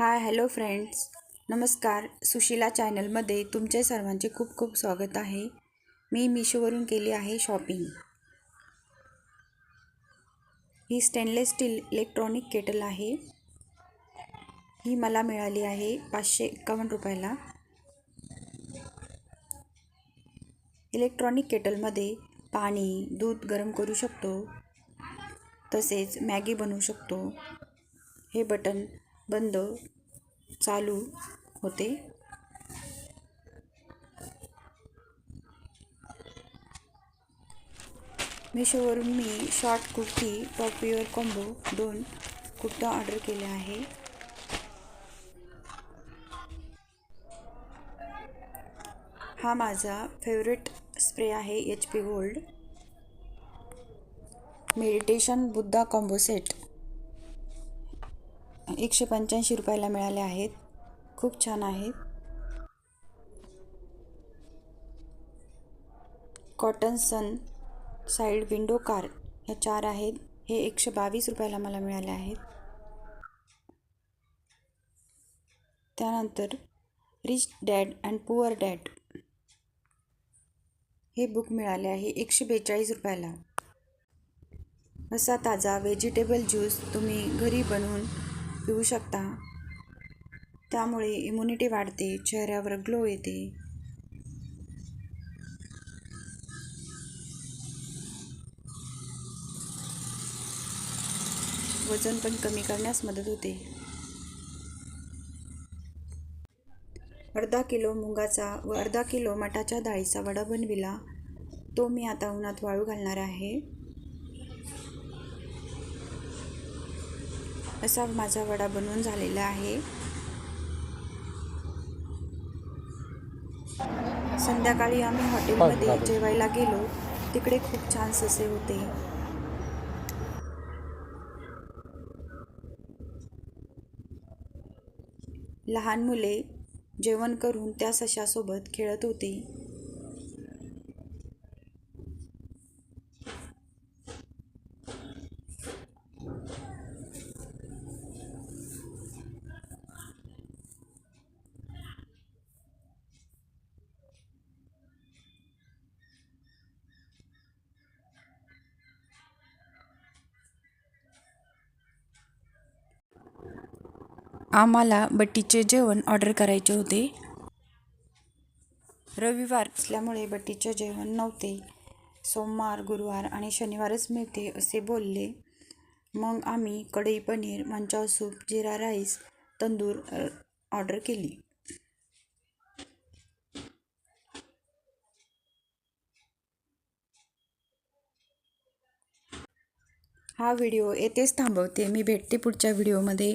Hi hello friends. नमस्कार. सुशिला चॅनलमध्ये तुमचे सर्वांचे खूप खूप स्वागत आहे. मी मिशोवरून केली आहे शॉपिंग. ही स्टेनलेस स्टील इलेक्ट्रॉनिक केटल आहे. ही मला मिळाली आहे पाचशे एकावन्न रुपयाला. इलेक्ट्रॉनिक केटलमध्ये पाणी दूध गरम करू शकतो. तसेच मॅगी बनवू शकतो. हे बटन बंद चालू होते. मिशोवरून मी शॉर्ट कुर्ती टॉप कॉम्बो दोन कुर्ता ऑर्डर केले आहे. हा माझा फेवरेट स्प्रे आहे H P gold. Meditation Buddha combo set. एकशे पंच्याऐंशी रुपयाला मिळाले आहेत. खूप छान आहेत. Cotton sun side window car ह्या चार आहेत. हे एकशे बावीस रुपयाला मला मिळाले आहेत. त्यानंतर rich dad and poor dad हे बुक मिळाले आहे एकशे बेचाळीस रुपयाला. असा ताजा व्हेजिटेबल ज्यूस तुम्ही घरी बनवून पिऊ शकता. त्यामुळे इम्युनिटी वाढते चेहऱ्यावर ग्लो येते. वजन पण कमी करण्यास मदत होते. अर्धा किलो मुगाचा व अर्धा किलो मटाच्या डाळीचा वडा बनविला. तो मी आता उन्हात वाळू घालणार आहे. असा माझा वडा बनवून झालेला आहे. संध्याकाळी आम्ही हॉटेलमध्ये जेवायला गेलो. तिकडे खूप छान ससे होते. लहान मुले जेवण करून त्या सशासोबत खेळत होते. आम्हाला बट्टीचे जेवण ऑर्डर करायचे होते. रविवार असल्यामुळे बट्टीचे जेवण नव्हते. सोमवार गुरुवार आणि शनिवारच मिळते असे बोलले. मग आम्ही kadai paneer manchow soup jeera rice tandoor order केली. हा व्हिडिओ येथेच थांबवते. मी भेटते पुढच्या व्हिडिओमध्ये.